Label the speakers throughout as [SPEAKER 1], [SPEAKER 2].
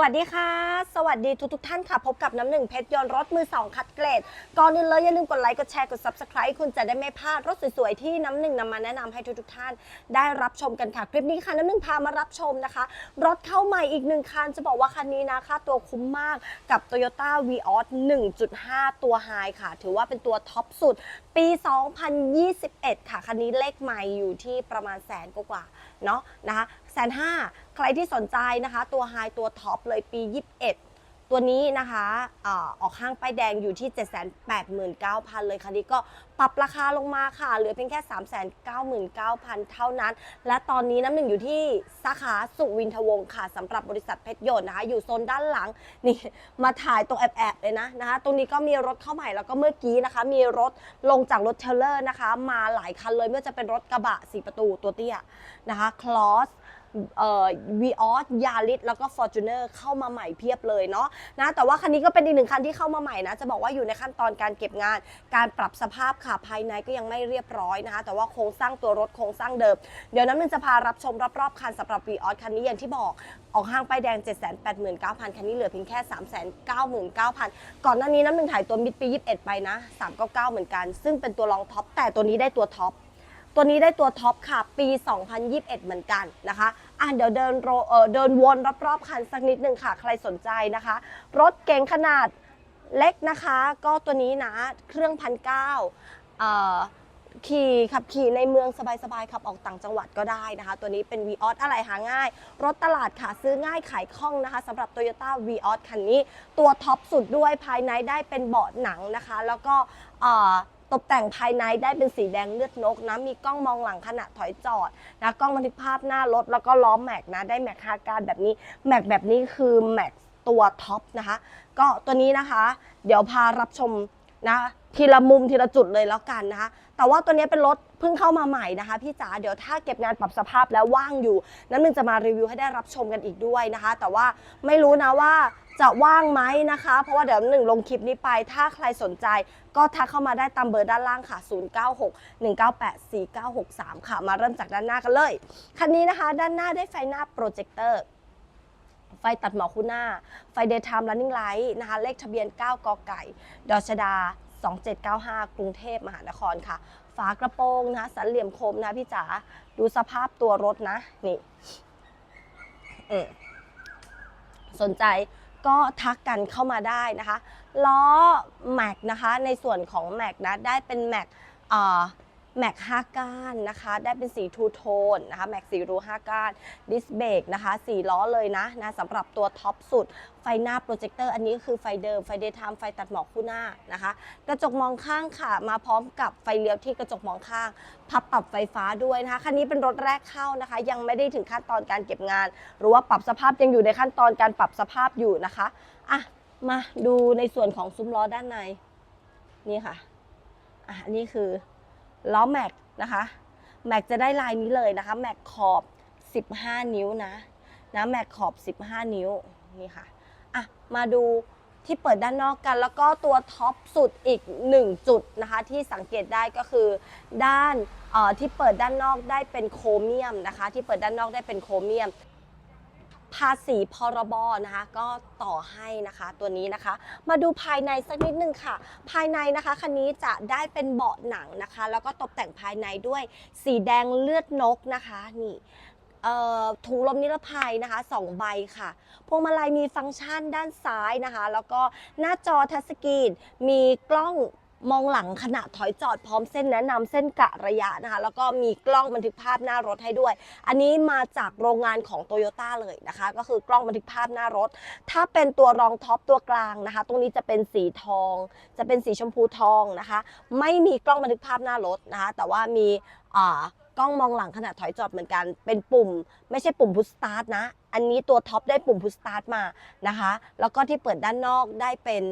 [SPEAKER 1] วัสดีค่ะ สวัสดีทุกทุกท่านค่ะ พบกับน้ำหนึ่งเพชรยนต์รถมือสองคัดเกรด ก่อนอื่นเลยอย่าลืมกดไลค์ กดแชร์ กด subscribe คุณจะได้ไม่พลาดรถสวยๆ ที่น้ำหนึ่งนำมาแนะนำให้ทุกทุกท่าน ได้รับชมกันค่ะ คลิปนี้ค่ะน้ำหนึ่งพามารับชมนะคะ รถเข้าใหม่อีกหนึ่งคัน จะบอกว่าคันนี้นะค่าตัวคุ้มมากกับ Toyota Vios 1.5 ตัวไฮค่ะ ถือว่าเป็นตัวท็อปสุด ปี 2021 ค่ะ คันนี้เลขใหม่อยู่ที่ประมาณแสนกว่าเนาะนะคะ นห้าใครที่สนใจนะคะ ตัวไฮตัวท็อปเลยปี 21 ตัวนี้นะคะออกห้างป้ายแดงอยู่ที่ 789,000 เลยค่ะนี้ก็ปรับราคาลงมาค่ะ เหลือเพียงแค่ 399,000 เท่านั้น และตอนนี้น้ำหนึ่งอยู่ที่สาขาสุวินทวงศ์ค่ะสำหรับบริษัทเพชรยนต์นะคะ อยู่โซนด้านหลังนี่มาถ่ายตรงแอบๆเลยนะนะคะ ตรงนี้ก็มีรถเข้าใหม่แล้วก็เมื่อกี้นะคะ มีรถลงจากรถเทรลเลอร์นะคะ มาหลายคันเลยไม่ว่าจะเป็นรถกระบะสีประตูตัวเตี้ยนะคะคลอส เอ่อวีออสยาริสแล้วก็ f o r t u n e r เข้ามาใหม่เพียบเลยเนาะนะแต่ว่าคันนี้ก็เป็นอีกหนึ่งคันที่เข้ามาใหม่นะจะบอกว่าอยู่ในขั้นตอนการเก็บงาน การปรับสภาพค่ะภายในก็ยังไม่เรียบร้อยนะคะ แต่ว่าโครงสร้างตัวรถโครงสร้างเดิม เดี๋ยวน้ำหนึ่งจะพารับชมรอบๆคันสำหรับวีออสคันนี้อย่างที่บอกออกห้างป้ายแดง 789,000 คันนี้เหลือเพียงแค่ 399,000 ก่อนหน้านี้น้ำหนึ่งถ่ายตัวมิดปี 21 ไปนะ 399 เหมือนกัน ซึ่งเป็นตัวรองท็อปแต่ตัวนี้ได้ตัวท็อป ตัวนี้ได้ตัวท็อปค่ะ ปี 2021 เหมือนกันนะคะ อะเดี๋ยวเดินโรเออเดินวนรอบๆคันสักนิดหนึ่งค่ะ ใครสนใจนะคะ รถเก๋งขนาดเล็กนะคะ ก็ตัวนี้นะ เครื่องพันเก้าขี่ขับขี่ในเมืองสบายๆขับออกต่างจังหวัดก็ได้นะคะ ตัวนี้เป็น v ีออสอะไรหาง่าย รถตลาดค่ะซื้อง่ายขายคล่องนะคะสำหรับ Toyota v ีออสคันนี้ ตัวท็อปสุดด้วยภายในได้เป็นเบาะหนังนะคะ แล้วก็ ตกแต่งภายในได้เป็นสีแดงเลือดนกนะ มีกล้องมองหลังขณะถอยจอดนะกล้องบันทึกภาพหน้ารถแล้วก็ล้อแม็กนะได้แม็กฮาการแบบนี้แม็กแบบนี้คือแม็กตัวท็อปนะคะ ก็ตัวนี้นะคะ เดี๋ยวพารับชมนะทีละมุมทีละจุดเลยแล้วกันนะคะ แต่ว่าตัวนี้เป็นรถ เพิ่งเข้ามาใหม่นะคะพี่จ๋าเดี๋ยวถ้าเก็บงานปรับสภาพแล้วว่างอยู่น้ำหนึ่งจะมารีวิวให้ได้รับชมกันอีกด้วยนะคะ แต่ว่าไม่รู้นะว่าจะว่างไหมนะคะ เพราะว่าเดี๋ยวหนึ่งลงคลิปนี้ไป ถ้าใครสนใจก็ทักเข้ามาได้ตามเบอร์ด้านล่างค่ะ 096 198 4963 ค่ะ มาเริ่มจากด้านหน้ากันเลย คันนี้นะคะ ด้านหน้าได้ไฟหน้าโปรเจคเตอร์ไฟตัดหมอกคู่หน้า ไฟ daytime running light นะคะ เลขทะเบียน 9 กไก่ดอชดา 2795 กรุงเทพมหานครค่ะ ฝากระโปรงนะสันเหลี่ยมคมนะพี่จ๋าดูสภาพตัวรถนะ นี่สนใจก็ทักกันเข้ามาได้นะคะ ล้อแม็กนะคะ ในส่วนของแม็กนะ ได้เป็นแม็กอ่อ แม็กห้าก้านนะคะ ได้เป็นสีทูโทนนะคะแม็กสีรูห้าก้านดิสเบรกนะคะสีล้อเลยนะนะสำหรับตัวท็อปสุด ไฟหน้าโปรเจคเตอร์อันนี้คือไฟเดิม ไฟเดย์ไทม์ไฟตัดหมอกคู่หน้านะคะ กระจกมองข้างค่ะ มาพร้อมกับไฟเลี้ยวที่กระจกมองข้าง พับปรับไฟฟ้าด้วยนะคะคันนี้เป็นรถแรกเข้านะคะ ยังไม่ได้ถึงขั้นตอนการเก็บงาน หรือว่าปรับสภาพยังอยู่ในขั้นตอนการปรับสภาพอยู่นะคะอะมาดูในส่วนของซุ้มล้อด้านในนี่ค่ะอะอันนี้คือ ล้อแม็กนะคะแม็กจะได้ลายนี้เลยนะคะแม็กขอบ 15 นิ้วนะนะแม็กขอบ 15 นิ้วนี่ค่ะอะมาดูที่เปิดด้านนอกกัน แล้วก็ตัวท็อปสุดอีก 1 จุดนะคะ ที่สังเกตได้ก็คือ ด้านที่เปิดด้านนอกได้เป็นโครเมียมนะคะ ที่เปิดด้านนอกได้เป็นโครเมียม ภาษีพรบนะคะ ก็ต่อให้นะคะตัวนี้นะคะ มาดูภายในสักนิดนึงค่ะ ภายในนะคะคันนี้จะได้เป็นเบาะหนังนะคะ แล้วก็ตกแต่งภายในด้วยสีแดงเลือดนกนะคะนี่ถุงลมนิรภัยนะคะ2ใบค่ะ พวงมาลัยมีฟังก์ชันด้านซ้ายนะคะ แล้วก็หน้าจอทัชสกรีนมีกล้อง มองหลังขณะถอยจอดพร้อมเส้นแนะนำเส้นกะระยะนะคะ แล้วก็มีกล้องบันทึกภาพหน้ารถให้ด้วย อันนี้มาจากโรงงานของโตโยต้าเลยนะคะ ก็คือกล้องบันทึกภาพหน้ารถ ถ้าเป็นตัวรองท็อปตัวกลางนะคะ ตรงนี้จะเป็นสีทอง จะเป็นสีชมพูทองนะคะ ไม่มีกล้องบันทึกภาพหน้ารถนะคะ แต่ว่ามีอ่ากล้องมองหลังขณะถอยจอดเหมือนกัน เป็นปุ่ม ไม่ใช่ปุ่มพุชสตาร์ทนะ อันนี้ตัวท็อปได้ปุ่มพุชสตาร์ทมานะคะ แล้วก็ที่เปิดด้านนอกได้เป็น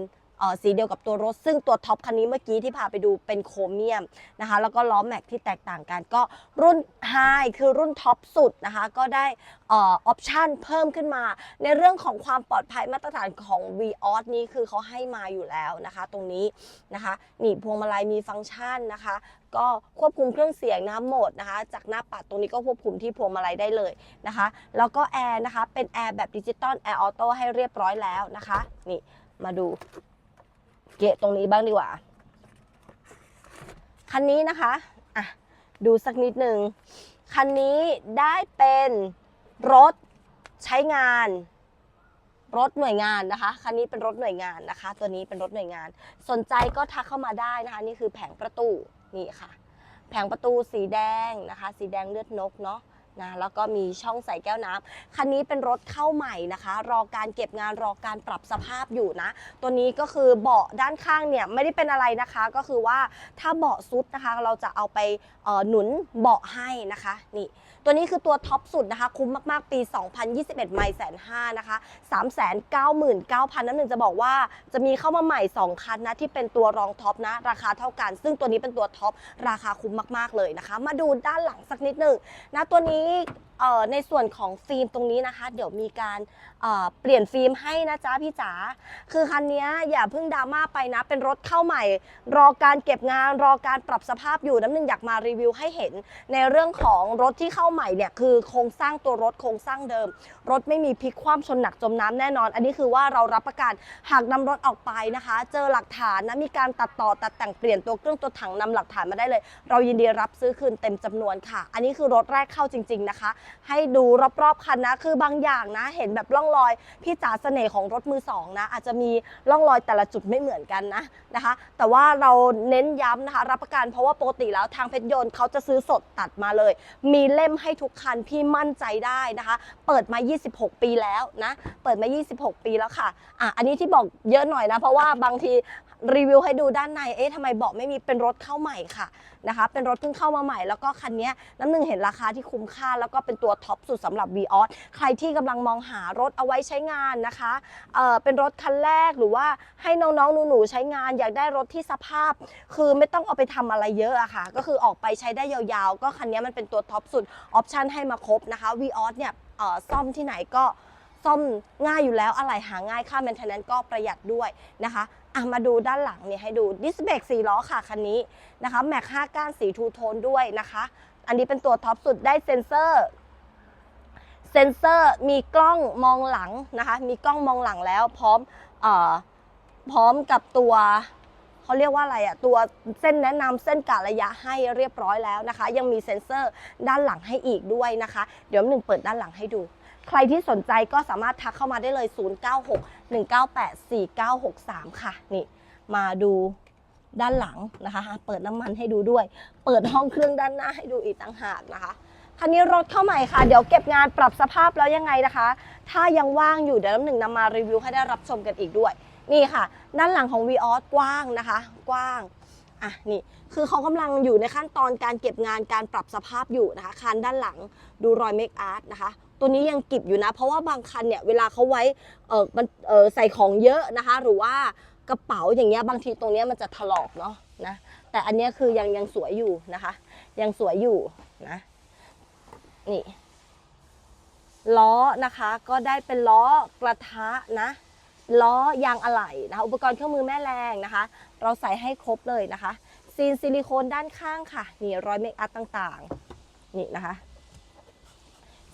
[SPEAKER 1] สีเดียวกับตัวรถ ซึ่งตัวท็อปคันนี้เมื่อกี้ที่พาไปดูเป็นโครเมียมนะคะ แล้วก็ล้อแม็กที่แตกต่างกันก็รุ่นไฮคือรุ่นท็อปสุดนะคะ ก็ได้ออปชันเพิ่มขึ้นมา ในเรื่องของความปลอดภัยมาตรฐานของ v ีออสนี้คือเขาให้มาอยู่แล้วนะคะ ตรงนี้นะคะนี่พวงมาลัยมีฟังก์ชันนะคะ ก็ควบคุมเครื่องเสียงนะโหมดนะคะ จากหน้าปัดตรงนี้ก็ควบคุมที่พวงมาลัยได้เลยนะคะ แล้วก็แอร์นะคะเป็นแอร์แบบดิจิตอลแอร์ออโต้ให้เรียบร้อยแล้วนะคะ นี่มาดู เกะตรงนี้บ้างดีกว่า คันนี้นะคะอะดูสักนิดหนึ่งคันนี้ได้เป็นรถใช้งาน รถหน่วยงานนะคะคันนี้เป็นรถหน่วยงานนะคะ ตัวนี้เป็นรถหน่วยงาน สนใจก็ทักเข้ามาได้นะคะ นี่คือแผงประตูนี่ค่ะ แผงประตูสีแดงนะคะ สีแดงเลือดนกเนาะ นะแล้วก็มีช่องใส่แก้วน้ำคันนี้เป็นรถเข้าใหม่นะคะ รอการเก็บงานรอการปรับสภาพอยู่นะ ตัวนี้ก็คือเบาะด้านข้างเนี่ยไม่ได้เป็นอะไรนะคะ ก็คือว่าถ้าเบาะซุดนะคะ เราจะเอาไปหนุนเบาะให้นะคะนี่ ตัวนี้คือตัวท็อปสุดนะคะ คุ้มมาก ๆ ปี 2021 ไม่แสนห้านะคะ 399,000 น้ำหนึ่งจะบอกว่าจะมีเข้ามาใหม่ 2 คันนะ ที่เป็นตัวรองท็อปนะ ราคาเท่ากัน ซึ่งตัวนี้เป็นตัวท็อปราคาคุ้มมาก ๆ เลยนะคะ มาดูด้านหลังสักนิดหนึ่งนะตัวนี้ เอ่อในส่วนของฟิล์มตรงนี้นะคะ เดี๋ยวมีการเอ่อเปลี่ยนฟิล์มให้นะจ๊ะพี่จ๋าคือคันนี้อย่าเพิ่งดราม่าไปนะ เป็นรถเข้าใหม่ รอการเก็บงาน รอการปรับสภาพอยู่น้ำหนึ่งอยากมารีวิวให้เห็น ในเรื่องของรถที่เข้าใหม่เนี่ยคือโครงสร้างตัวรถโครงสร้างเดิม รถไม่มีพลิกคว่ำชนหนักจมน้ำแน่นอน อันนี้คือว่าเรารับประกันหากนำรถออกไปนะคะ เจอหลักฐานนะมีการตัดต่อตัดแต่งเปลี่ยนตัวเครื่องตัวถังนำหลักฐานมาได้เลย เรายินดีรับซื้อคืนเต็มจำนวนค่ะ อันนี้คือรถแรกเข้าจริง ๆนะคะให้ดูรอบๆคันนะ คือบางอย่างนะ เห็นแบบร่องรอยพี่จ๋าเสน่ห์ของรถมือสองนะ อาจจะมีร่องรอยแต่ละจุดไม่เหมือนกันนะนะคะ แต่ว่าเราเน้นย้ำนะคะ รับประกันเพราะว่าปกติแล้วทางเพชรยนต์เขาจะซื้อสดตัดมาเลย มีเล่มให้ทุกคันพี่มั่นใจได้นะคะ เปิดมา 26 ปีแล้วนะ เปิดมา 26 ปีแล้วค่ะอะ อันนี้ที่บอกเยอะหน่อยนะ เพราะว่าบางทีรีวิวให้ดูด้านใน เอ๊ะทำไมเบอกไม่มีเป็นรถเข้าใหม่ค่ะ นะคะ เป็นรถเพิ่งเข้ามาใหม่แล้วก็คันนี้น้ำหนึ่งเห็นราคาที่คุ้มค่า แล้วก็เป็นตัวท็อปสุดสำหรับ v ีออสใครที่กำลังมองหารถเอาไว้ใช้งานนะคะเเป็นรถคันแรกหรือว่าให้น้องๆหนูๆใช้งาน อยากได้รถที่สภาพ คือไม่ต้องเอาไปทำอะไรเยอะอะค่ะ ก็คือออกไปใช้ได้ยาวๆ ก็คันนี้มันเป็นตัวท็อปสุดออปชันให้มาครบนะคะ v ีออสเนี่ยซ่อมที่ไหนก็ ซ่อมง่ายอยู่แล้วอะไรหาง่ายค่า maintenance ก็ประหยัดด้วยนะคะอะมาดูด้านหลังเนี่ยให้ดูดิสเบรก4ล้อค่ะคันนี้นะคะแม็ก5ก้านสีทูโทนด้วยนะคะ อันนี้เป็นตัวท็อปสุดได้เซ็นเซอร์เซ็นเซอร์มีกล้องมองหลังนะคะ มีกล้องมองหลังแล้วพร้อมอพร้อมกับตัวเขาเรียกว่าอะไรอะตัวเส้นแนะนำเส้นกะระยะให้เรียบร้อยแล้วนะคะ ยังมีเซ็นเซอร์ด้านหลังให้อีกด้วยนะคะ เดี๋ยวหนึ่งเปิดด้านหลังให้ดู ใครที่สนใจก็สามารถทักเข้ามาได้เลย 0961984963 ค่ะ นี่ มาดูด้านหลังนะคะ เปิดน้ำมันให้ดูด้วย เปิดห้องเครื่องด้านหน้าให้ดูอีกต่างหากนะคะคันนี้รถเข้าใหม่ค่ะ เดี๋ยวเก็บงานปรับสภาพแล้วยังไงนะคะ ถ้ายังว่างอยู่เดี๋ยวน้ำหนึ่งนำมารีวิวให้ได้รับชมกันอีกด้วย นี่ค่ะ ด้านหลังของ v ีออสกว้างนะคะ กว้างอะนี่คือเขากำลังอยู่ในขั้นตอนการเก็บงานการปรับสภาพอยู่นะคะคันด้านหลังดูรอยเมคอาร์ตนะคะ ตัวนี้ยังกิบอยู่นะ เพราะว่าบางคันเนี่ยเวลาเขาไว้เออมันเออใส่ของเยอะนะคะ หรือว่ากระเป๋าอย่างเงี้ยบางทีตรงเนี้ยมันจะถลอกเนาะนะแต่อันเนี้ยคือยังยังสวยอยู่นะคะ ยังสวยอยู่นะนี่ล้อนะคะก็ได้เป็นล้อกระทะนะล้อยางอะไหล่นะคะอุปกรณ์เครื่องมือแม่แรงนะคะ เราใส่ให้ครบเลยนะคะซีนซิลิโคนด้านข้างค่ะนี่รอยเมคอัพต่างๆ นี่นะคะ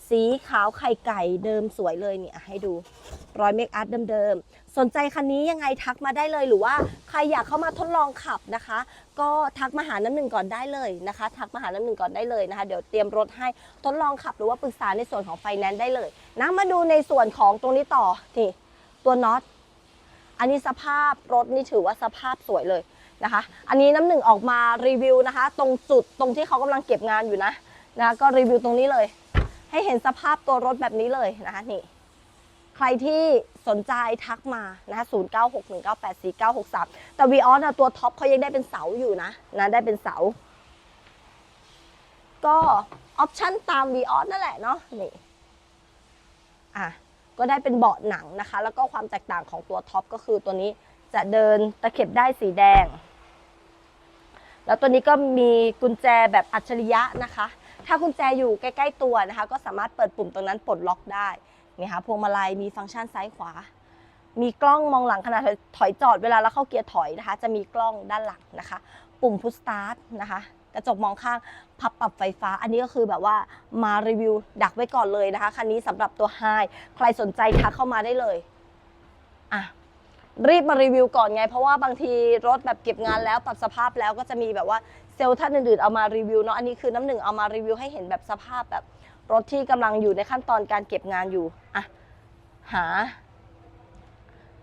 [SPEAKER 1] สีขาวไข่ไก่เดิมสวยเลยเนี่ยให้ดูรอยเมคอัพเดิมๆ สนใจคันนี้ยังไงทักมาได้เลยหรือว่าใครอยากเข้ามาทดลองขับนะคะ ก็ทักมาหาน้ำหนึ่งก่อนได้เลยนะคะ ทักมาหาน้ำหนึ่งก่อนได้เลยนะคะ เดี๋ยวเตรียมรถให้ทดลองขับหรือว่าปรึกษาในส่วนของไฟแนนซ์ได้เลยนะมาดูในส่วนของตรงนี้ต่อนี่ตัวน็อตอันนี้สภาพรถนี่ถือว่าสภาพสวยเลยนะคะ อันนี้น้ำหนึ่งออกมารีวิวนะคะ ตรงจุดตรงที่เขากำลังเก็บงานอยู่นะนะก็รีวิวตรงนี้เลย ให้เห็นสภาพตัวรถแบบนี้เลยนะคะนี่ใครที่สนใจทักมานะคะ0 9 6 1 9 8 4 9 6 3แต่วีออสนะตัวท็อปเขายังได้เป็นเสาอยู่นะนะได้เป็นเสา ก็ออปชั่นตามวีออสนั่นแหละเนาะนี่อะก็ได้เป็นเบาะหนังนะคะ แล้วก็ความแตกต่างของตัวท็อปก็คือตัวนี้จะเดินตะเข็บได้สีแดง แล้วตัวนี้ก็มีกุญแจแบบอัจฉริยะนะคะ ถ้ากุญแจอยู่ใกล้ ๆ ตัวนะคะ ก็สามารถเปิดปุ่มตรงนั้นปลดล็อกได้นี่ค่ะพวงมาลัยมีฟังก์ชันซ้ายขวา มีกล้องมองหลังขณะถอยจอดเวลาเราเข้าเกียร์ถอยนะคะ จะมีกล้องด้านหลังนะคะ ปุ่มพุชสตาร์ทนะคะกระจกมองข้างพับปรับไฟฟ้า อันนี้ก็คือแบบว่ามารีวิวดักไว้ก่อนเลยนะคะคันนี้สำหรับตัวไฮใครสนใจทักเข้ามาได้เลยอะ รีบมารีวิวก่อนไง เพราะว่าบางทีรถแบบเก็บงานแล้วปรับสภาพแล้วก็จะมีแบบว่าเซลล์ท่านอื่นๆเอามารีวิวเนาะอันนี้คือน้ำหนึ่งเอามารีวิวให้เห็นแบบสภาพแบบรถที่กำลังอยู่ในขั้นตอนการเก็บงานอยู่อะหา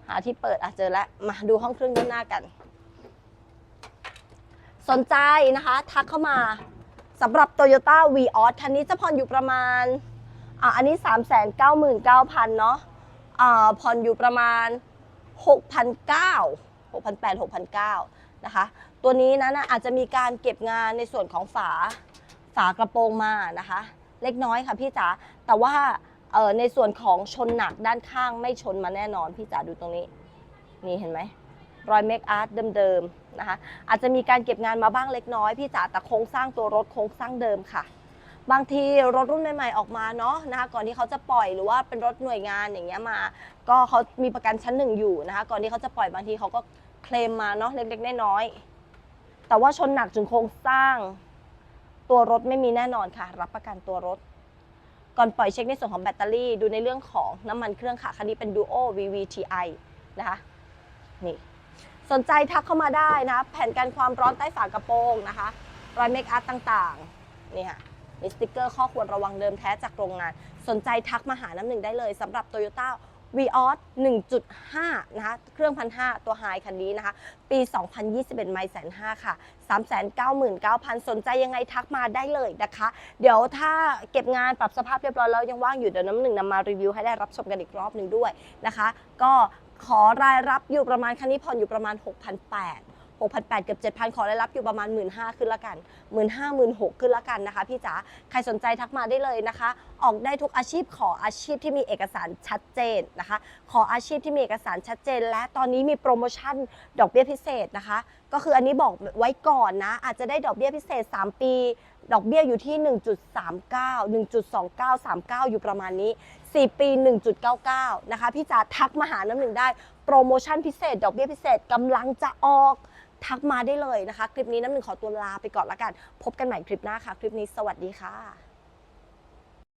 [SPEAKER 1] หาที่เปิดอะเจอแล้วมาดูห้องเครื่องด้านหน้ากัน สนใจนะคะ ทักเข้ามาสำหรับ Toyota v ีออคันนี้จะผ่อนอยู่ประมาณอะอันนี้ 3 9 9 0 0 0เนาะอ่าผ่อนอยู่ประมาณ 6,900 6,800 6,900นะคะ ตัวนี้นะนะอาจจะมีการเก็บงานในส่วนของฝาฝากระโปรงมานะคะ เล็กน้อยค่ะพี่จ๋าแต่ว่าเอ่อในส่วนของชนหนักด้านข้างไม่ชนมาแน่นอนพี่จ๋าดูตรงนี้ นี่เห็นไหมรอยเมคอาร์ตเดิมๆนะคะ อาจจะมีการเก็บงานมาบ้างเล็กน้อยพี่จ๋าแต่โครงสร้างตัวรถโครงสร้างเดิมค่ะ บางทีรถรุ่นใหม่ๆออกมาเนาะนะคะก่อนที่เขาจะปล่อยหรือว่าเป็นรถหน่วยงานอย่างเงี้ยมา ก็เขามีประกันชั้นหนึ่งอยู่นะคะก่อนที่เขาจะปล่อยบางทีเขาก็เคลมมาเนาะเล็กๆน้อยๆแต่ว่าชนหนักถึงโครงสร้าง ตัวรถไม่มีแน่นอนค่ะ รับประกันตัวรถ ก่อนปล่อยเช็คในส่วนของแบตเตอรี่ ดูในเรื่องของน้ำมันเครื่องค่ะคันนี้เป็น Duo VVTi นะคะนี่สนใจทักเข้ามาได้นะ แผ่นกันความร้อนใต้ฝากระโปรงนะคะรอยเมคอัพต่างๆ นี่ค่ะ มีสติกเกอร์ข้อควรระวังเดิมแท้จากโรงงาน สนใจทักมาหาน้ำหนึ่งได้เลยสำหรับ Toyota v ีออส1.5 นะคะ เครื่องพันห้าตัวไฮคันนี้นะคะ ปี 2021 ไม่แสนห้าค่ะ 399,000 สนใจยังไงทักมาได้เลยนะคะ เดี๋ยวถ้าเก็บงานปรับสภาพเรียบร้อยแล้วยังว่างอยู่ เดี๋ยวน้ำหนึ่งนำมารีวิวให้ได้รับชมกันอีกรอบหนึ่งด้วยนะคะ ก็ขอรายรับอยู่ประมาณคันนี้ผ่อนอยู่ประมาณ 6,800 6,800เกือบ7,000 ขอรายรับอยู่ประมาณ 15,000ขึ้นละกัน 15,000 16,000ขึ้นละกันนะคะพี่จ๋าใครสนใจทักมาได้เลยนะคะ ออกได้ทุกอาชีพขออาชีพที่มีเอกสารชัดเจนนะคะ ขออาชีพที่มีเอกสารชัดเจน และตอนนี้มีโปรโมชั่นดอกเบี้ยพิเศษนะคะ ก็คืออันนี้บอกไว้ก่อนนะ อาจจะได้ดอกเบี้ยพิเศษ 3 ปีดอกเบี้ยอยู่ที่ 1.39 1.29 39 อยู่ประมาณนี้ 4 ปี 1.99 นะคะ พี่จ๋าทักมาหาน้ำหนึ่งได้ โปรโมชั่นพิเศษ ดอกเบี้ยพิเศษกำลังจะออก ทักมาได้เลยนะคะ คลิปนี้น้ำหนึ่งขอตัวลาไปก่อนละกัน พบกันใหม่คลิปหน้าค่ะ คลิปนี้สวัสดีค่ะ